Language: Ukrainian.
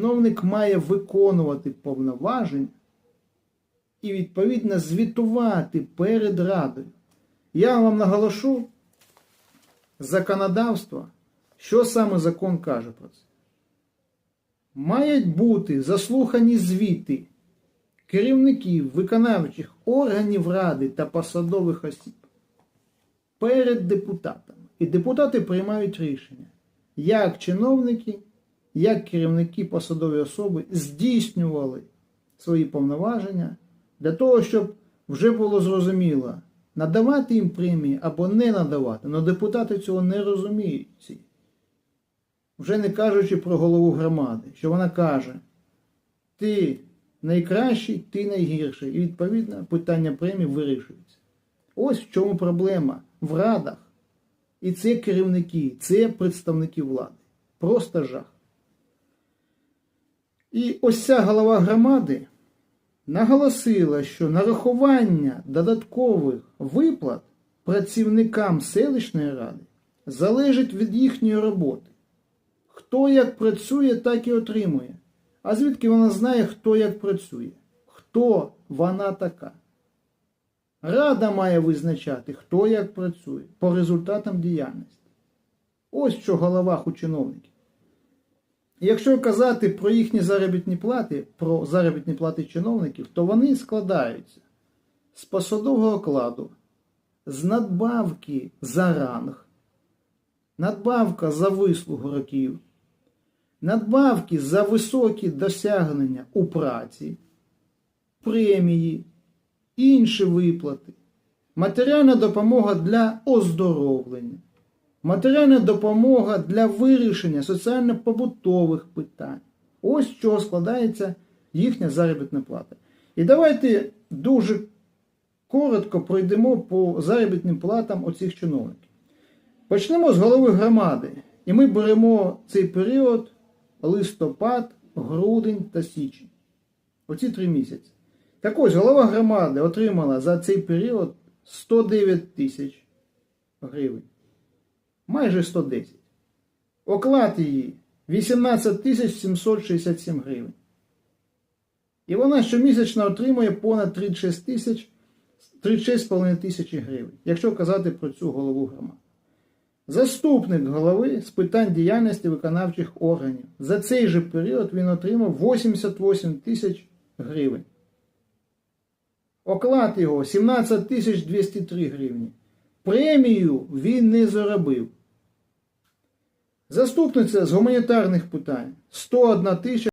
Чиновник має виконувати повноваження і відповідно звітувати перед Радою. Я вам наголошу законодавство, що саме закон каже про це. Мають бути заслухані звіти керівників виконавчих органів Ради та посадових осіб перед депутатами. І депутати приймають рішення, як чиновники, як керівники посадові особи здійснювали свої повноваження для того, щоб вже було зрозуміло, надавати їм премії або не надавати. Але депутати цього не розуміють. Вже не кажучи про голову громади, що вона каже, ти найкращий, ти найгірший. І відповідно питання премії вирішується. Ось в чому проблема в радах. І це керівники, це представники влади. Просто жах. І ось ця голова громади наголосила, що нарахування додаткових виплат працівникам селищної ради залежить від їхньої роботи. Хто як працює, так і отримує. А звідки вона знає, хто як працює? Хто вона така? Рада має визначати, хто як працює по результатам діяльності. Ось що голова у чиновників. Якщо казати про їхні заробітні плати, про заробітні плати чиновників, то вони складаються з посадового окладу, з надбавки за ранг, надбавка за вислугу років, надбавки за високі досягнення у праці, премії, інші виплати, матеріальна допомога для оздоровлення, матеріальна допомога для вирішення соціально-побутових питань. Ось з чого складається їхня заробітна плата. І давайте дуже коротко пройдемо по заробітним платам оцих чиновників. Почнемо з голови громади. І ми беремо цей період листопад, грудень та січень. Оці три місяці. Так ось голова громади отримала за цей період 109 тисяч гривень. Майже 110. Оклад її 18 тисяч 767 гривень. І вона щомісячно отримує понад 36 тисяч 36,5 тисячі гривень, якщо казати про цю голову громади. Заступник голови з питань діяльності виконавчих органів. За цей же період він отримав 88 тисяч гривень. Оклад його 17 тисяч 203 гривні. Премію він не заробив. Заступниця з гуманітарних питань. 101 тисяча